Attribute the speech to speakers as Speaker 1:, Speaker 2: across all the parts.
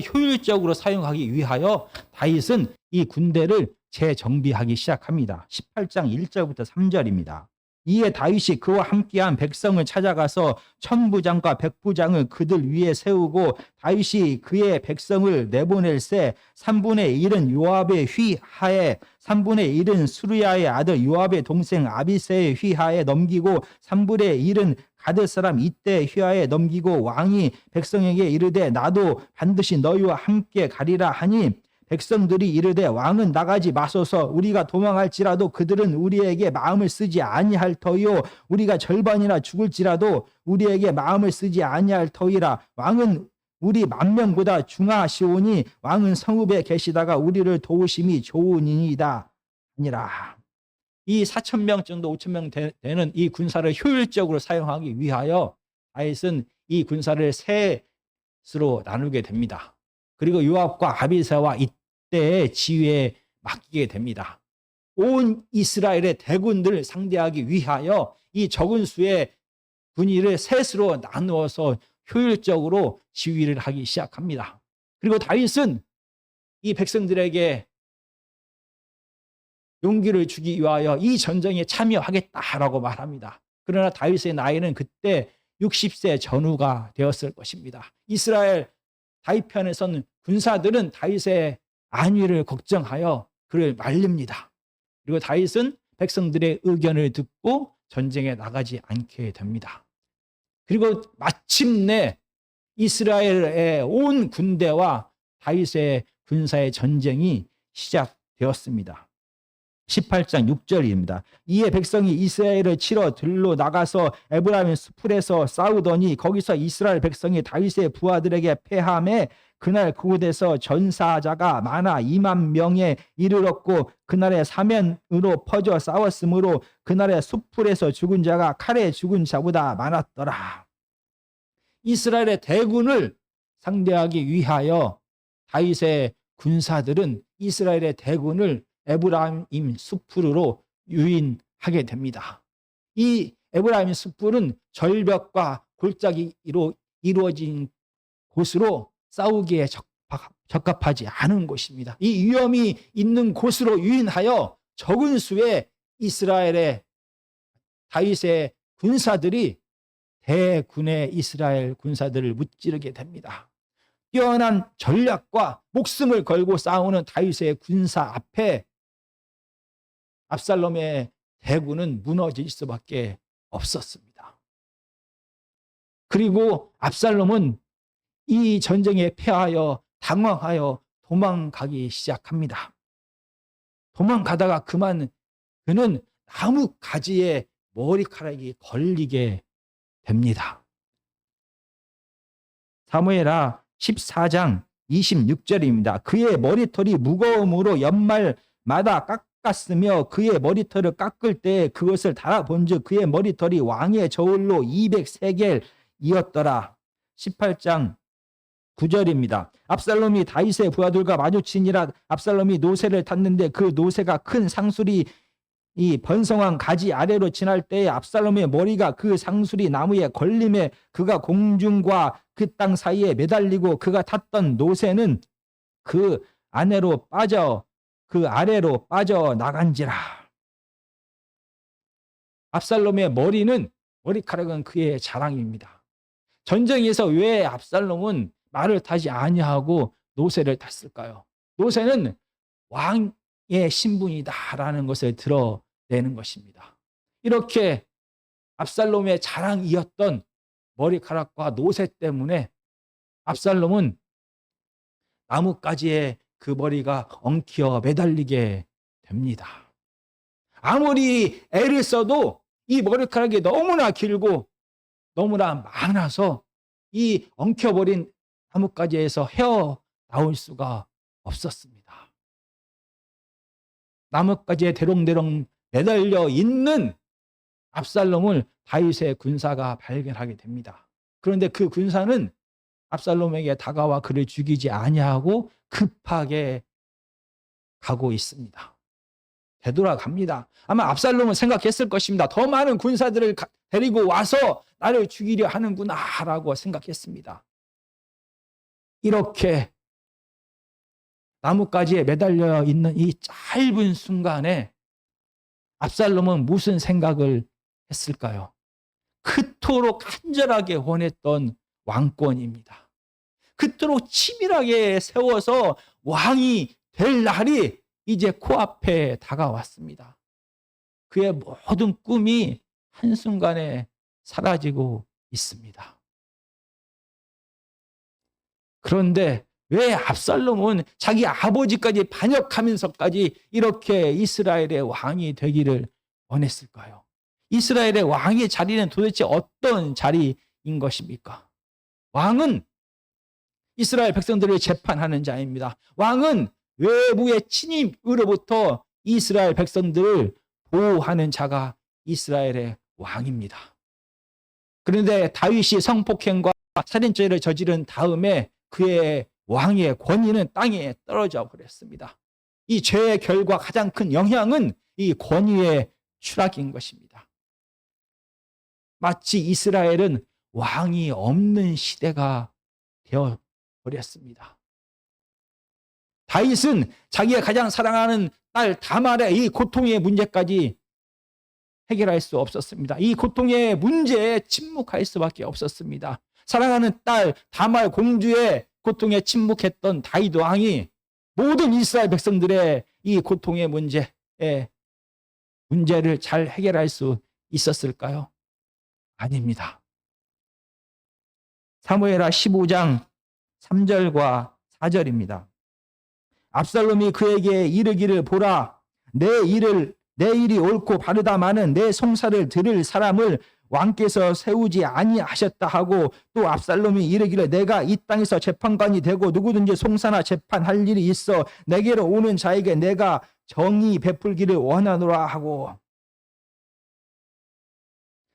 Speaker 1: 효율적으로 사용하기 위하여 다윗은 이 군대를 재정비하기 시작합니다. 18장 1절부터 3절입니다. 이에 다윗이 그와 함께한 백성을 찾아가서 천부장과 백부장을 그들 위에 세우고 다윗이 그의 백성을 내보낼 새 3분의 1은 요압의 휘하에 3분의 1은 수르야의 아들 요압의 동생 아비세의 휘하에 넘기고 3분의 1은 가드 사람 이때 휘하에 넘기고 왕이 백성에게 이르되 나도 반드시 너희와 함께 가리라 하니 백성들이 이르되 왕은 나가지 마소서. 우리가 도망할지라도 그들은 우리에게 마음을 쓰지 아니할 터이요. 우리가 절반이나 죽을지라도 우리에게 마음을 쓰지 아니할 터이라. 왕은 우리 만 명보다 중하시오니 왕은 성읍에 계시다가 우리를 도우심이 좋으니이다. 아니라 이 4천 명 정도 5천 명 되- 되는 이 군사를 효율적으로 사용하기 위하여 다윗은 이 군사를 셋으로 나누게 됩니다. 그리고 요압과 아비사와 이때의 지휘에 맡기게 됩니다. 온 이스라엘의 대군들을 상대하기 위하여 이 적은 수의 군의를 셋으로 나누어서 효율적으로 지휘를 하기 시작합니다. 그리고 다윗은 이 백성들에게 용기를 주기 위하여 이 전쟁에 참여하겠다라고 말합니다. 그러나 다윗의 나이는 그때 60세 전후가 되었을 것입니다. 이스라엘 다윗 편에 선 군사들은 다윗의 안위를 걱정하여 그를 말립니다. 그리고 다윗은 백성들의 의견을 듣고 전쟁에 나가지 않게 됩니다. 그리고 마침내 이스라엘의 온 군대와 다윗의 군사의 전쟁이 시작되었습니다. 18장 6절입니다. 이에 백성이 이스라엘을 치러 들로 나가서 에브라임 수풀에서 싸우더니 거기서 이스라엘 백성이 다윗의 부하들에게 패함에 그날 그곳에서 전사자가 많아 2만 명에 이르렀고 그날의 사면으로 퍼져 싸웠으므로 그날의 수풀에서 죽은 자가 칼에 죽은 자보다 많았더라. 이스라엘의 대군을 상대하기 위하여 다윗의 군사들은 이스라엘의 대군을 에브라임 숲으로 유인하게 됩니다. 이 에브라임 숲은 절벽과 골짜기로 이루어진 곳으로 싸우기에 적합- 적합하지 않은 곳입니다. 이 위험이 있는 곳으로 유인하여 적은 수의 이스라엘의 다윗의 군사들이 대군의 이스라엘 군사들을 무찌르게 됩니다. 뛰어난 전략과 목숨을 걸고 싸우는 다윗의 군사 앞에 압살롬의 대군은 무너질 수밖에 없었습니다. 그리고 압살롬은 이 전쟁에 패하여 당황하여 도망가기 시작합니다. 도망가다가 그만 그는 나무 가지에 머리카락이 걸리게 됩니다. 사무엘하 14장 26절입니다. 그의 머리털이 무거움으로 연말마다 깎 았으며 그의 머리털을 깎을 때 그것을 달아본즉 그의 머리털이 왕의 저울로 203개이었더라. 18장 9절입니다. 압살롬이 다윗의 부하들과 마주치니라 압살롬이 노새를 탔는데 그 노새가 큰 상수리 이 번성한 가지 아래로 지날 때에 압살롬의 머리가 그 상수리 나무에 걸림에 그가 공중과 그 땅 사이에 매달리고 그가 탔던 노새는 그 안으로 빠져 그 아래로 빠져 나간지라. 압살롬의 머리는 머리카락은 그의 자랑입니다. 전쟁에서 왜 압살롬은 말을 타지 아니하고 노새를 탔을까요? 노새는 왕의 신분이다라는 것을 드러내는 것입니다. 이렇게 압살롬의 자랑이었던 머리카락과 노새 때문에 압살롬은 나뭇가지에 그 머리가 엉키어 매달리게 됩니다. 아무리 애를 써도 이 머리카락이 너무나 길고 너무나 많아서 이 엉켜버린 나뭇가지에서 헤어 나올 수가 없었습니다. 나뭇가지에 대롱대롱 매달려 있는 압살롬을 다윗의 군사가 발견하게 됩니다. 그런데 그 군사는 압살롬에게 다가와 그를 죽이지 아니하고 급하게 가고 있습니다. 되돌아갑니다. 아마 압살롬은 생각했을 것입니다. 더 많은 군사들을 가- 데리고 와서 나를 죽이려 하는구나라고 생각했습니다. 이렇게 나뭇가지에 매달려 있는 이 짧은 순간에 압살롬은 무슨 생각을 했을까요? 그토록 간절하게 원했던 왕권입니다. 그토록 치밀하게 세워서 왕이 될 날이 이제 코앞에 다가왔습니다. 그의 모든 꿈이 한순간에 사라지고 있습니다. 그런데 왜 압살롬은 자기 아버지까지 반역하면서까지 이렇게 이스라엘의 왕이 되기를 원했을까요? 이스라엘의 왕의 자리는 도대체 어떤 자리인 것입니까? 왕은 이스라엘 백성들을 재판하는 자입니다. 왕은 외부의 침입으로부터 이스라엘 백성들을 보호하는 자가 이스라엘의 왕입니다. 그런데 다윗이 성폭행과 살인죄를 저지른 다음에 그의 왕의 권위는 땅에 떨어져 버렸습니다. 이 죄의 결과 가장 큰 영향은 이 권위의 추락인 것입니다. 마치 이스라엘은 왕이 없는 시대가 되어 버렸습니다. 다윗은 자기가 가장 사랑하는 딸 다말의 이 고통의 문제까지 해결할 수 없었습니다. 이 고통의 문제에 침묵할 수밖에 없었습니다. 사랑하는 딸 다말 공주의 고통에 침묵했던 다윗 왕이 모든 이스라엘 백성들의 이 고통의 문제에 문제를 잘 해결할 수 있었을까요? 아닙니다. 사무엘하 15장 3절과 4절입니다. 압살롬이 그에게 이르기를 보라 내 일을 내 일이 옳고 바르다마는 내 송사를 들을 사람을 왕께서 세우지 아니하셨다 하고 또 압살롬이 이르기를 내가 이 땅에서 재판관이 되고 누구든지 송사나 재판할 일이 있어 내게로 오는 자에게 내가 정의 베풀기를 원하노라 하고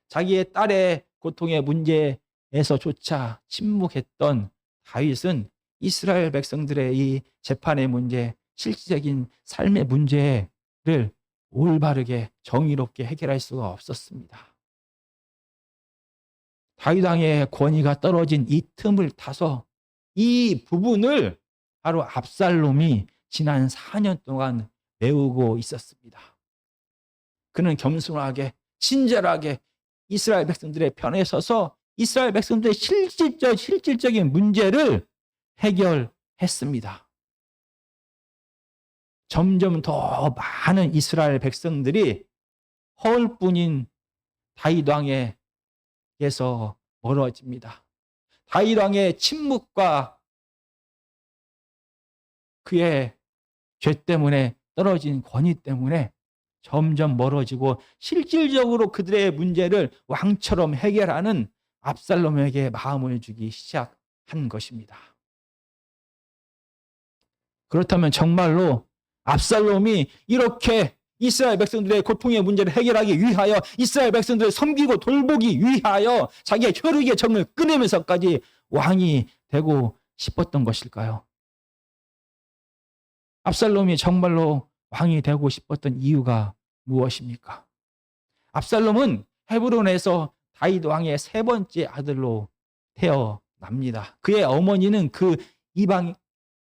Speaker 1: 자기의 딸의 고통의 문제 에서조차 침묵했던 다윗은 이스라엘 백성들의 이 재판의 문제, 실질적인 삶의 문제를 올바르게 정의롭게 해결할 수가 없었습니다. 다윗 왕의 권위가 떨어진 이 틈을 타서 이 부분을 바로 압살롬이 지난 4년 동안 메우고 있었습니다. 그는 겸손하게 친절하게 이스라엘 백성들의 편에 서서 이스라엘 백성들의 실질적 실질적인 문제를 해결했습니다. 점점 더 많은 이스라엘 백성들이 허울뿐인 다윗 왕에게서 멀어집니다. 다윗 왕의 침묵과 그의 죄 때문에 떨어진 권위 때문에 점점 멀어지고 실질적으로 그들의 문제를 왕처럼 해결하는 압살롬에게 마음을 주기 시작한 것입니다. 그렇다면 정말로 압살롬이 이렇게 이스라엘 백성들의 고통의 문제를 해결하기 위하여 이스라엘 백성들을 섬기고 돌보기 위하여 자기의 혈육의 정을 끊으면서까지 왕이 되고 싶었던 것일까요? 압살롬이 정말로 왕이 되고 싶었던 이유가 무엇입니까? 압살롬은 헤브론에서 다윗 왕의 세 번째 아들로 태어납니다. 그의 어머니는 그 이방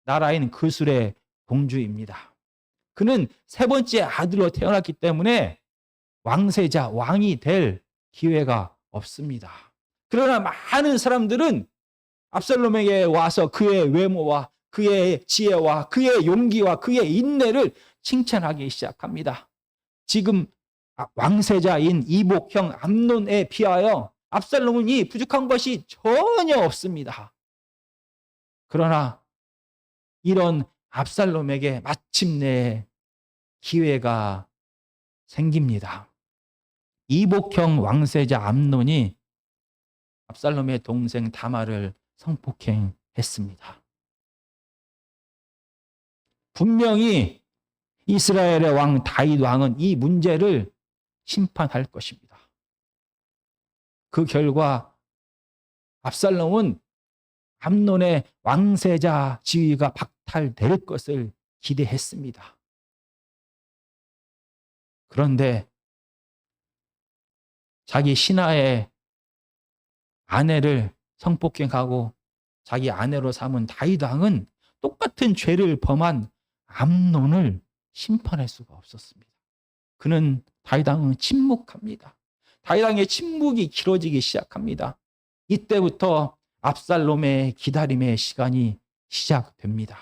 Speaker 1: 나라인 그술의 공주입니다. 그는 세 번째 아들로 태어났기 때문에 왕세자, 왕이 될 기회가 없습니다. 그러나 많은 사람들은 압살롬에게 와서 그의 외모와 그의 지혜와 그의 용기와 그의 인내를 칭찬하기 시작합니다. 지금 왕세자인 이복형 암론에 비하여 압살롬은 부족한 것이 전혀 없습니다. 그러나 이런 압살롬에게 마침내 기회가 생깁니다. 이복형 왕세자 암논이 압살롬의 동생 다마를 성폭행했습니다. 분명히 이스라엘의 왕 다윗 왕은 이 문제를 심판할 것입니다. 그 결과 압살롬은 암론의 왕세자 지위가 박탈될 것을 기대했습니다. 그런데 자기 신하의 아내를 성폭행하고 자기 아내로 삼은 다윗 왕은 똑같은 죄를 범한 암논을 심판할 수가 없었습니다. 그는 다이당은 침묵합니다. 다이당의 침묵이 길어지기 시작합니다. 이때부터 압살롬의 기다림의 시간이 시작됩니다.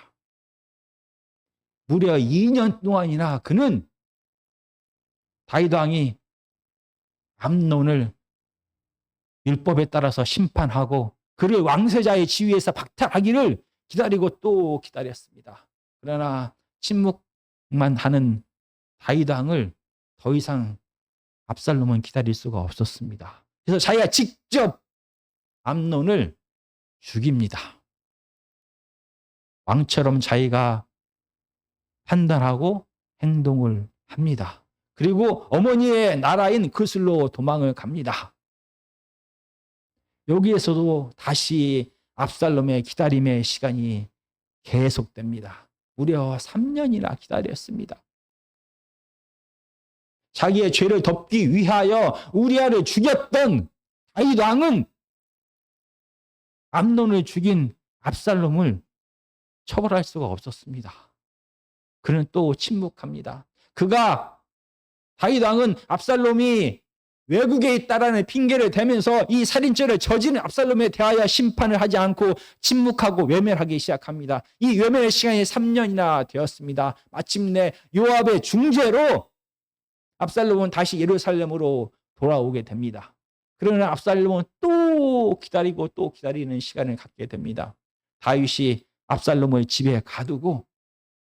Speaker 1: 무려 2년 동안이나 그는 다이당이 암논을 율법에 따라서 심판하고 그를 왕세자의 지위에서 박탈하기를 기다리고 또 기다렸습니다. 그러나 침묵만 하는 다이당을 더 이상 압살롬은 기다릴 수가 없었습니다. 그래서 자기가 직접 암논을 죽입니다. 왕처럼 자기가 판단하고 행동을 합니다. 그리고 어머니의 나라인 그슬로 도망을 갑니다. 여기에서도 다시 압살롬의 기다림의 시간이 계속됩니다. 무려 3년이나 기다렸습니다. 자기의 죄를 덮기 위하여 우리아를 죽였던 다윗 왕은 암논을 죽인 압살롬을 처벌할 수가 없었습니다. 그는 또 침묵합니다. 그가 다윗 왕은 압살롬이 외국에 있다라는 핑계를 대면서 이 살인죄를 저지른 압살롬에 대하여 심판을 하지 않고 침묵하고 외면하기 시작합니다. 이 외면의 시간이 3년이나 되었습니다. 마침내 요압의 중재로 압살롬은 다시 예루살렘으로 돌아오게 됩니다. 그러나 압살롬은 또 기다리고 또 기다리는 시간을 갖게 됩니다. 다윗이 압살롬을 집에 가두고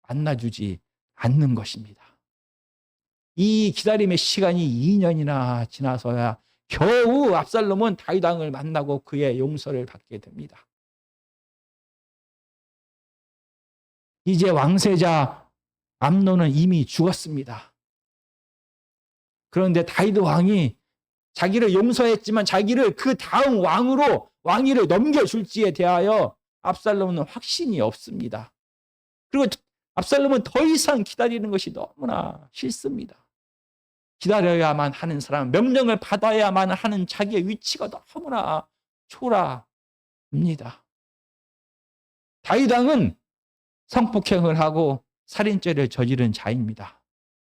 Speaker 1: 만나주지 않는 것입니다. 이 기다림의 시간이 2년이나 지나서야 겨우 압살롬은 다윗 왕을 만나고 그의 용서를 받게 됩니다. 이제 왕세자 암논은 이미 죽었습니다. 그런데 다윗 왕이 자기를 용서했지만 자기를 그 다음 왕으로 왕위를 넘겨줄지에 대하여 압살롬은 확신이 없습니다. 그리고 압살롬은 더 이상 기다리는 것이 너무나 싫습니다. 기다려야만 하는 사람, 명령을 받아야만 하는 자기의 위치가 너무나 초라합니다. 다윗왕은 성폭행을 하고 살인죄를 저지른 자입니다.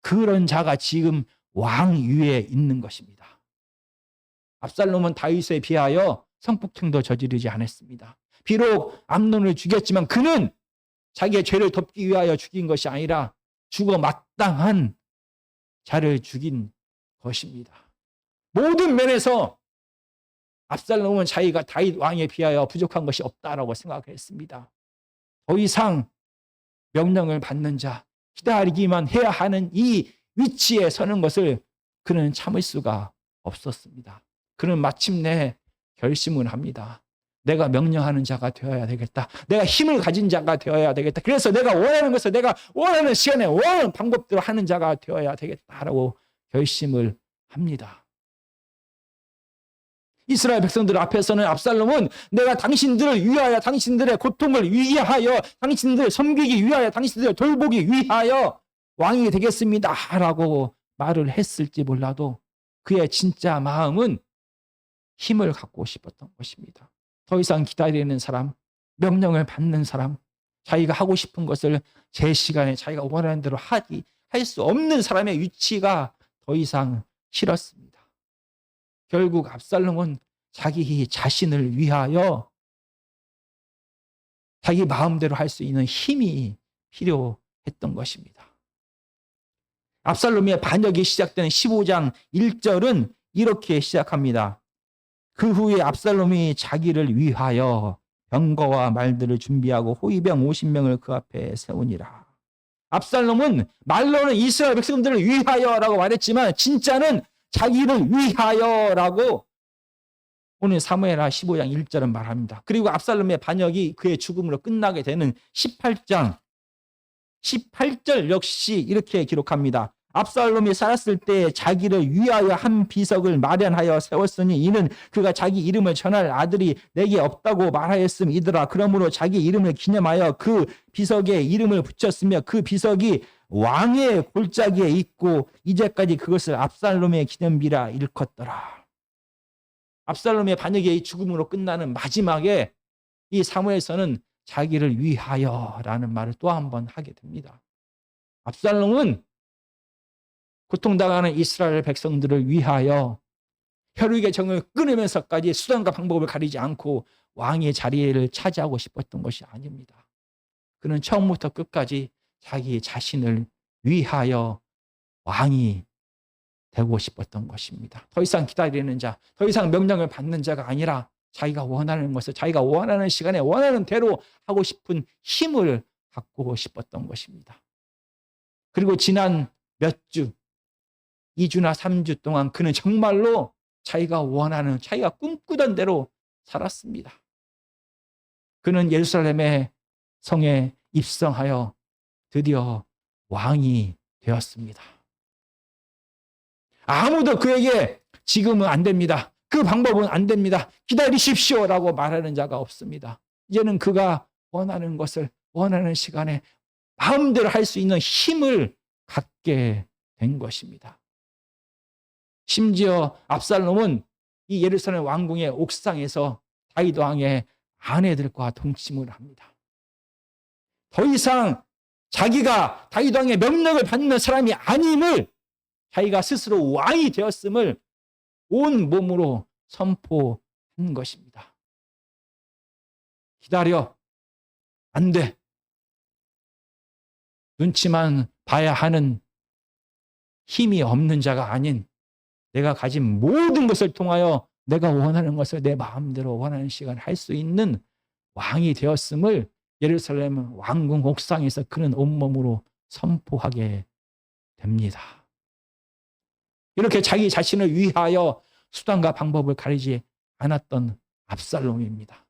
Speaker 1: 그런 자가 지금 왕 위에 있는 것입니다. 압살롬은 다윗에 비하여 성폭행도 저지르지 않았습니다. 비록 암논을 죽였지만 그는 자기의 죄를 덮기 위하여 죽인 것이 아니라 죽어 마땅한 자를 죽인 것입니다. 모든 면에서 압살롬은 자기가 다윗 왕에 비하여 부족한 것이 없다라고 생각했습니다. 더 이상 명령을 받는 자, 기다리기만 해야 하는 이 위치에 서는 것을 그는 참을 수가 없었습니다. 그는 마침내 결심을 합니다. 내가 명령하는 자가 되어야 되겠다. 내가 힘을 가진 자가 되어야 되겠다. 그래서 내가 원하는 것을 내가 원하는 시간에 원하는 방법대로 하는 자가 되어야 되겠다라고 결심을 합니다. 이스라엘 백성들 앞에서는 압살롬은 내가 당신들을 위하여 당신들의 고통을 위하여 당신들을 섬기기 위하여 당신들을 돌보기 위하여 왕이 되겠습니다 라고 말을 했을지 몰라도 그의 진짜 마음은 힘을 갖고 싶었던 것입니다. 더 이상 기다리는 사람, 명령을 받는 사람, 자기가 하고 싶은 것을 제 시간에 자기가 원하는 대로 하기 할 수 없는 사람의 위치가 더 이상 싫었습니다. 결국 압살롬은 자기 자신을 위하여 자기 마음대로 할 수 있는 힘이 필요했던 것입니다. 압살롬의 반역이 시작되는 15장 1절은 이렇게 시작합니다. 그 후에 압살롬이 자기를 위하여 병거와 말들을 준비하고 호위병 50명을 그 앞에 세우니라. 압살롬은 말로는 이스라엘 백성들을 위하여라고 말했지만 진짜는 자기를 위하여라고 오늘 사무엘하 15장 1절은 말합니다. 그리고 압살롬의 반역이 그의 죽음으로 끝나게 되는 18장 18절 역시 이렇게 기록합니다. 압살롬이 살았을 때 자기를 위하여 한 비석을 마련하여 세웠으니 이는 그가 자기 이름을 전할 아들이 내게 없다고 말하였음이더라. 그러므로 자기 이름을 기념하여 그 비석에 이름을 붙였으며 그 비석이 왕의 골짜기에 있고 이제까지 그것을 압살롬의 기념비라 일컫더라. 압살롬의 반역의 죽음으로 끝나는 마지막에 이 사무엘서는 자기를 위하여라는 말을 또 한 번 하게 됩니다. 압살롬은 고통당하는 이스라엘 백성들을 위하여 혈육의 정을 끊으면서까지 수단과 방법을 가리지 않고 왕의 자리를 차지하고 싶었던 것이 아닙니다. 그는 처음부터 끝까지 자기 자신을 위하여 왕이 되고 싶었던 것입니다. 더 이상 기다리는 자, 더 이상 명령을 받는 자가 아니라 자기가 원하는 것을 자기가 원하는 시간에 원하는 대로 하고 싶은 힘을 갖고 싶었던 것입니다. 그리고 지난 몇 주, 2주나 3주 동안 그는 정말로 자기가 원하는, 자기가 꿈꾸던 대로 살았습니다. 그는 예루살렘의 성에 입성하여 드디어 왕이 되었습니다. 아무도 그에게 지금은 안 됩니다. 그 방법은 안 됩니다. 기다리십시오 라고 말하는 자가 없습니다. 이제는 그가 원하는 것을 원하는 시간에 마음대로 할 수 있는 힘을 갖게 된 것입니다. 심지어 압살롬은 이 예루살렘 왕궁의 옥상에서 다윗 왕의 아내들과 동침을 합니다. 더 이상 자기가 다윗 왕의 명령을 받는 사람이 아님을 자기가 스스로 왕이 되었음을 온 몸으로 선포한 것입니다. 기다려. 안 돼. 눈치만 봐야 하는 힘이 없는 자가 아닌 내가 가진 모든 것을 통하여 내가 원하는 것을 내 마음대로 원하는 시간 할 수 있는 왕이 되었음을 예루살렘 왕궁 옥상에서 그는 온몸으로 선포하게 됩니다. 이렇게 자기 자신을 위하여 수단과 방법을 가리지 않았던 압살롬입니다.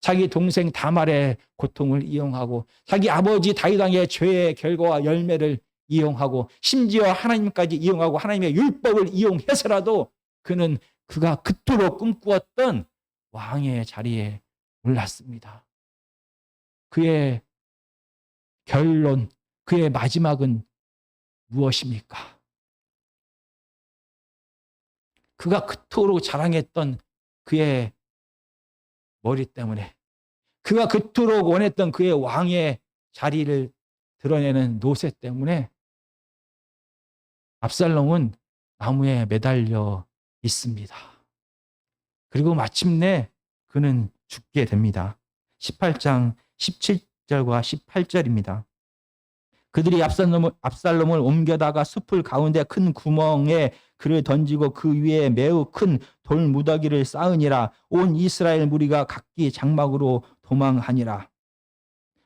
Speaker 1: 자기 동생 다말의 고통을 이용하고 자기 아버지 다윗왕의 죄의 결과와 열매를 이용하고 심지어 하나님까지 이용하고 하나님의 율법을 이용해서라도 그는 그가 그토록 꿈꾸었던 왕의 자리에 올랐습니다. 그의 결론, 그의 마지막은 무엇입니까? 그가 그토록 자랑했던 그의 머리 때문에 그가 그토록 원했던 그의 왕의 자리를 드러내는 노새 때문에 압살롬은 나무에 매달려 있습니다. 그리고 마침내 그는 죽게 됩니다. 18장 17절과 18절입니다. 그들이 압살롬을, 압살롬을 옮겨다가 숲을 가운데 큰 구멍에 그를 던지고 그 위에 매우 큰 돌 무더기를 쌓으니라 온 이스라엘 무리가 각기 장막으로 도망하니라.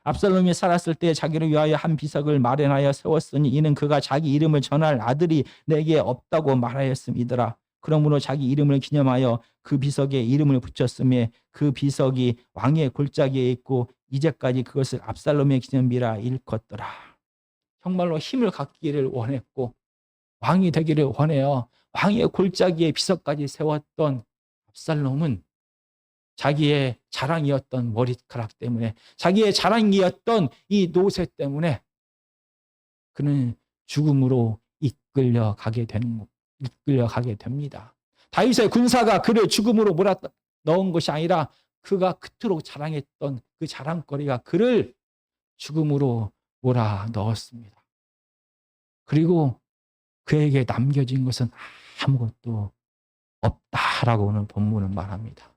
Speaker 1: 압살롬이 살았을 때 자기를 위하여 한 비석을 마련하여 세웠으니 이는 그가 자기 이름을 전할 아들이 내게 없다고 말하였음이더라. 그러므로 자기 이름을 기념하여 그 비석에 이름을 붙였음에 그 비석이 왕의 골짜기에 있고 이제까지 그것을 압살롬의 기념비라 일컫더라. 정말로 힘을 갖기를 원했고 왕이 되기를 원해요. 왕의 골짜기에 비석까지 세웠던 압살롬은 자기의 자랑이었던 머리카락 때문에 자기의 자랑이었던 이 노새 때문에 그는 죽음으로 이끌려 가게 되는 이끌려 가게 됩니다. 다윗의 군사가 그를 죽음으로 몰아 넣은 것이 아니라 그가 그토록 자랑했던 그 자랑거리가 그를 죽음으로 몰아 넣었습니다. 그리고 그에게 남겨진 것은 아무것도 없다라고 오늘 본문은 말합니다.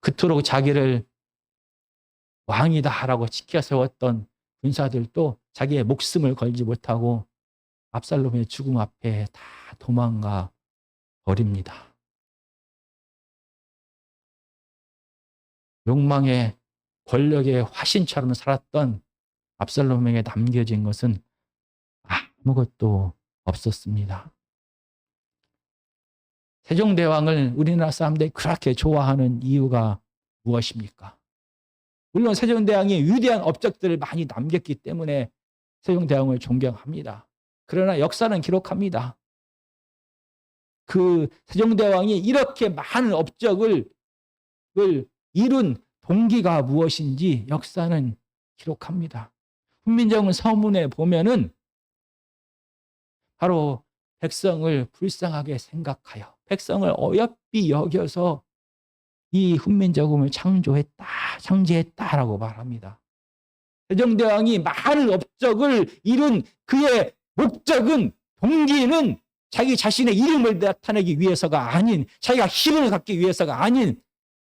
Speaker 1: 그토록 자기를 왕이다라고 지켜 세웠던 군사들도 자기의 목숨을 걸지 못하고 압살롬의 죽음 앞에 다 도망가 버립니다. 욕망의 권력의 화신처럼 살았던 압살롬에게 남겨진 것은 아무것도 없었습니다. 세종대왕을 우리나라 사람들이 그렇게 좋아하는 이유가 무엇입니까? 물론 세종대왕이 위대한 업적들을 많이 남겼기 때문에 세종대왕을 존경합니다. 그러나 역사는 기록합니다. 그 세종대왕이 이렇게 많은 업적을 이룬 동기가 무엇인지 역사는 기록합니다. 훈민정음 서문에 보면은 바로 백성을 불쌍하게 생각하여 백성을 어여삐 여겨서 이 훈민정음을 창조했다, 창제했다라고 말합니다. 세종대왕이 많은 업적을 이룬 그의 목적은 동기는 자기 자신의 이름을 나타내기 위해서가 아닌 자기가 힘을 갖기 위해서가 아닌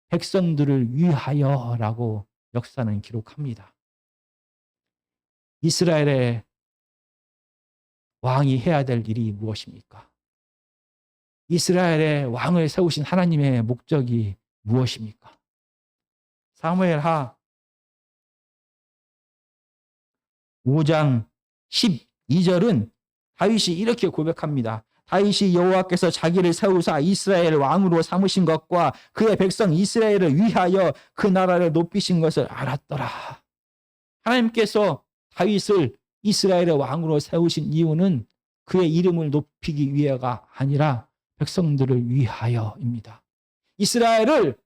Speaker 1: 백성들을 위하여라고 역사는 기록합니다. 이스라엘의 왕이 해야 될 일이 무엇입니까? 이스라엘의 왕을 세우신 하나님의 목적이 무엇입니까? 사무엘하 5장 12절은 다윗이 이렇게 고백합니다. 다윗이 여호와께서 자기를 세우사 이스라엘 왕으로 삼으신 것과 그의 백성 이스라엘을 위하여 그 나라를 높이신 것을 알았더라. 하나님께서 다윗을 이스라엘의 왕으로 세우신 이유는 그의 이름을 높이기 위해가 아니라 백성들을 위하여입니다. 이스라엘을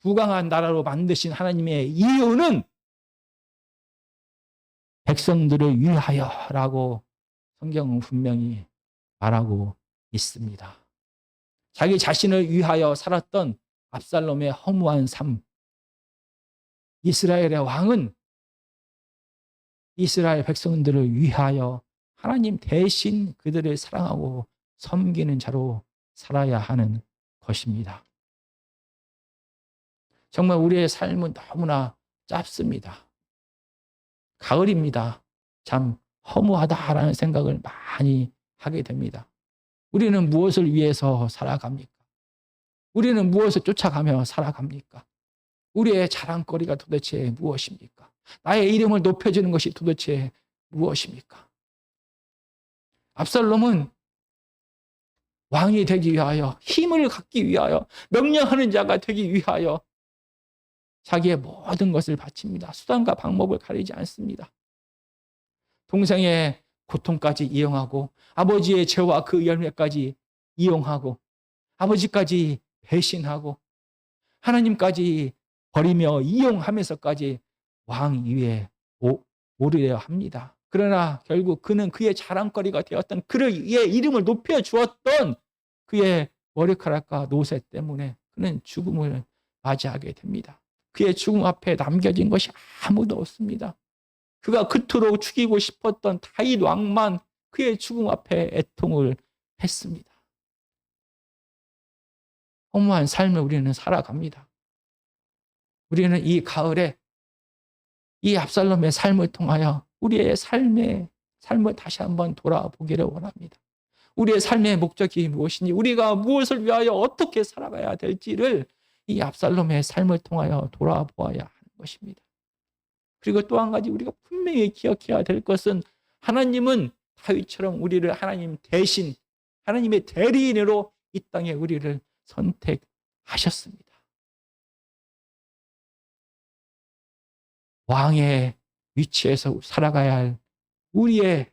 Speaker 1: 부강한 나라로 만드신 하나님의 이유는 백성들을 위하여라고 성경은 분명히 말하고 있습니다. 자기 자신을 위하여 살았던 압살롬의 허무한 삶. 이스라엘의 왕은 이스라엘 백성들을 위하여 하나님 대신 그들을 사랑하고 섬기는 자로 살아야 하는 것입니다. 정말 우리의 삶은 너무나 짧습니다. 가을입니다. 참 허무하다라는 생각을 많이 하게 됩니다. 우리는 무엇을 위해서 살아갑니까? 우리는 무엇을 쫓아가며 살아갑니까? 우리의 자랑거리가 도대체 무엇입니까? 나의 이름을 높여주는 것이 도대체 무엇입니까? 압살롬은 왕이 되기 위하여 힘을 갖기 위하여 명령하는 자가 되기 위하여 자기의 모든 것을 바칩니다. 수단과 방법을 가리지 않습니다. 동생의 고통까지 이용하고 아버지의 죄와 그 열매까지 이용하고 아버지까지 배신하고 하나님까지 버리며 이용하면서까지 왕 위에 오르려 합니다. 그러나 결국 그는 그의 자랑거리가 되었던 그의 이름을 높여 주었던 그의 머리카락과 노새 때문에 그는 죽음을 맞이하게 됩니다. 그의 죽음 앞에 남겨진 것이 아무도 없습니다. 그가 그토록 죽이고 싶었던 다윗 왕만 그의 죽음 앞에 애통을 했습니다. 허무한 삶을 우리는 살아갑니다. 우리는 이 가을에 이 압살롬의 삶을 통하여 우리의 삶의 삶을 다시 한번 돌아보기를 원합니다. 우리의 삶의 목적이 무엇인지, 우리가 무엇을 위하여 어떻게 살아가야 될지를 이 압살롬의 삶을 통하여 돌아보아야 하는 것입니다. 그리고 또 한 가지 우리가 분명히 기억해야 될 것은 하나님은 다윗처럼 우리를 하나님 대신 하나님의 대리인으로 이 땅에 우리를 선택하셨습니다. 왕의 위치에서 살아가야 할 우리의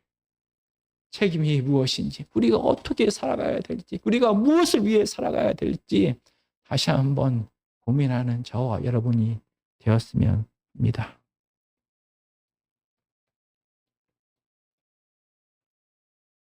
Speaker 1: 책임이 무엇인지, 우리가 어떻게 살아가야 될지, 우리가 무엇을 위해 살아가야 될지 다시 한번 고민하는 저와 여러분이 되었으면 합니다.